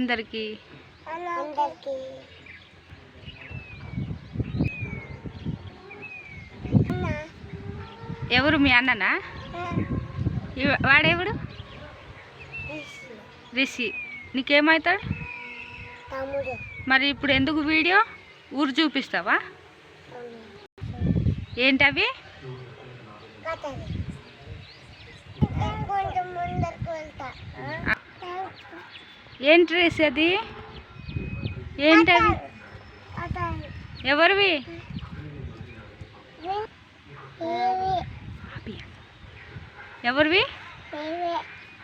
అందరికీ. అందరికి. ఎవరు మీ అన్ననా? వాడెవడు? రిషి. నీకేమవుతాడు మరి ఇప్పుడు ఎందుకు వీడియో? ఊరు చూపిస్తావా? ఏంటవి? కథది కొంచెం ముందరకు వెళ్తా. ఏం ఏంటి అది? ఏంటది ఎవరివి ఎవరివి?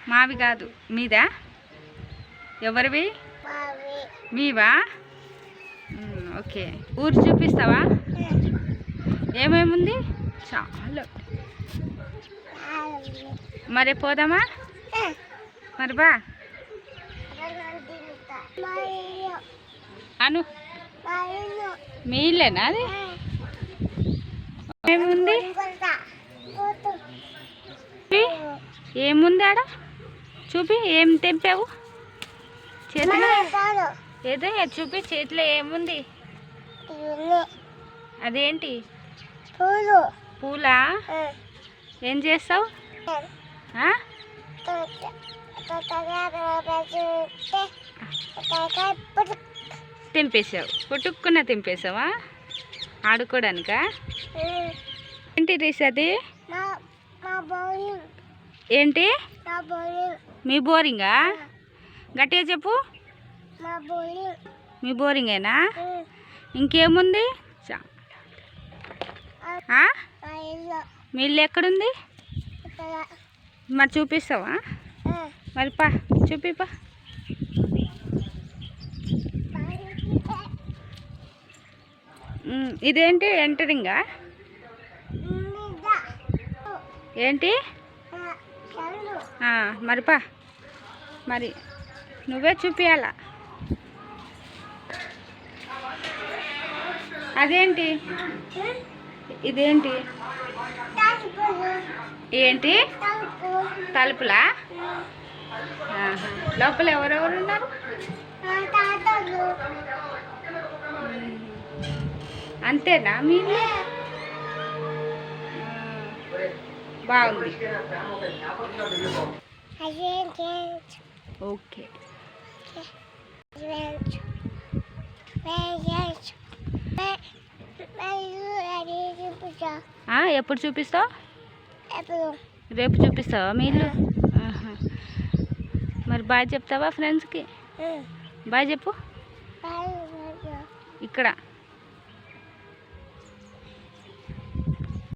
మావి కాదు. మీదా? ఎవరివి? మీవా? ఓకే. ఊరు చూపిస్తావా? ఏమేముంది? చాలా. మరి పోదామా? మరి బా. అను మరియు మీ ఇల్లేనా అది? ఏముంది. ఏముంది ఆడ? చూపి ఏం తెంపావు? చేతిలో? ఏదో చూపి చేతిలో ఏముంది? అదేంటి? పూలు. పూలా? ఏం చేస్తావు? తెంపేశావు. తెంపేసావు పుట్టుక్కున తెంపేసావా ఆడుకోవడానికా ఏంటి రీస్ అది? ఏంటి? మీ బోరింగా? గట్టిగా చెప్పు. మీ బోరింగేనా? ఇంకేముంది? మీ ఇల్లు ఎక్కడుంది? మరి చూపిస్తావా? మరి పా చూపిపా ఇదేంటి ఎంటరింగా? ఏంటి? ఆ, మరి పా. మరి నువ్వే చూపియాలా? అదేంటి? ఇదేంటి? ఏంటి? తలుపులా? లోపల ఎవరెవరు ఉన్నారు? అంతేనా మీ బాగుంది ఆ, బాగుంది. ఓకే. ఆ, ఎప్పుడు చూపిస్తావు? రేపు చూపిస్తావా మీ ఇల్లు ఆహా. మరి బాయ్ చెప్తావా ఫ్రెండ్స్కి బాయ్ చెప్పు. ఇక్కడ.